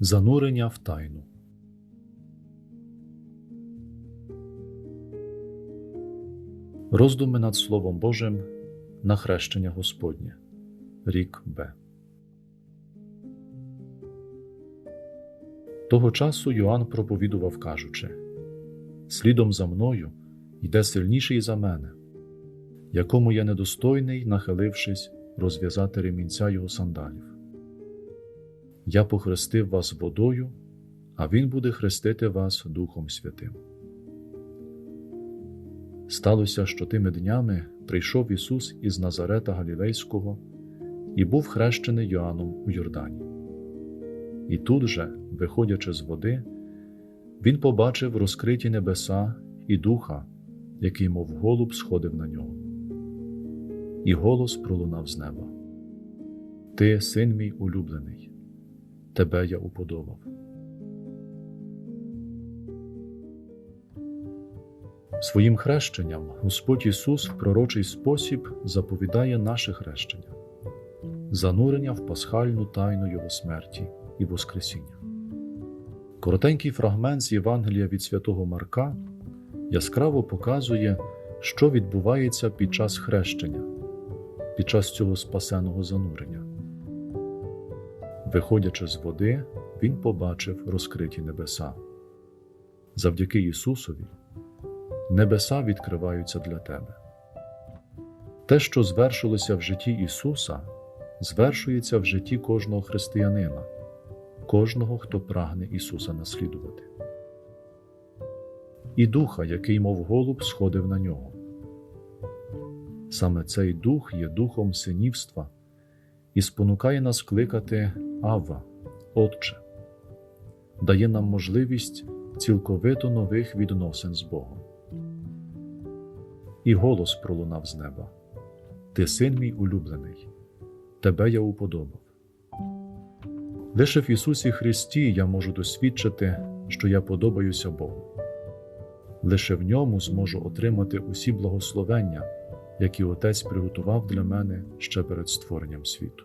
Занурення в тайну. Роздуми над Словом Божим на хрещення Господнє. Рік Б. Того часу Йоанн проповідував, кажучи: Слідом за мною йде сильніший за мене, якому я недостойний, нахилившись, розв'язати ремінця його сандалів. Я похрестив вас водою, а Він буде хрестити вас Духом Святим. Сталося, що тими днями прийшов Ісус із Назарета Галілейського і був хрещений Йоанном у Йордані. І тут же, виходячи з води, він побачив розкриті небеса і духа, який, мов голуб, сходив на нього. І голос пролунав з неба: Ти, син мій улюблений, тебе я уподобав. Своїм хрещенням Господь Ісус в пророчий спосіб заповідає наше хрещення, занурення в пасхальну тайну Його смерті і Воскресіння. Коротенький фрагмент з Євангелія від святого Марка яскраво показує, що відбувається під час хрещення, під час цього спасеного занурення. Виходячи з води, Він побачив розкриті небеса. Завдяки Ісусові небеса відкриваються для тебе. Те, що звершилося в житті Ісуса, звершується в житті кожного християнина, кожного, хто прагне Ісуса наслідувати. І духа, який, мов голуб, сходив на нього. Саме цей дух є духом синівства і спонукає нас кликати Авва, Отче, дає нам можливість цілковито нових відносин з Богом. І голос пролунав з неба: Ти син мій улюблений, тебе я уподобав. Лише в Ісусі Христі я можу досвідчити, що я подобаюся Богу. Лише в ньому зможу отримати усі благословення, які Отець приготував для мене ще перед створенням світу.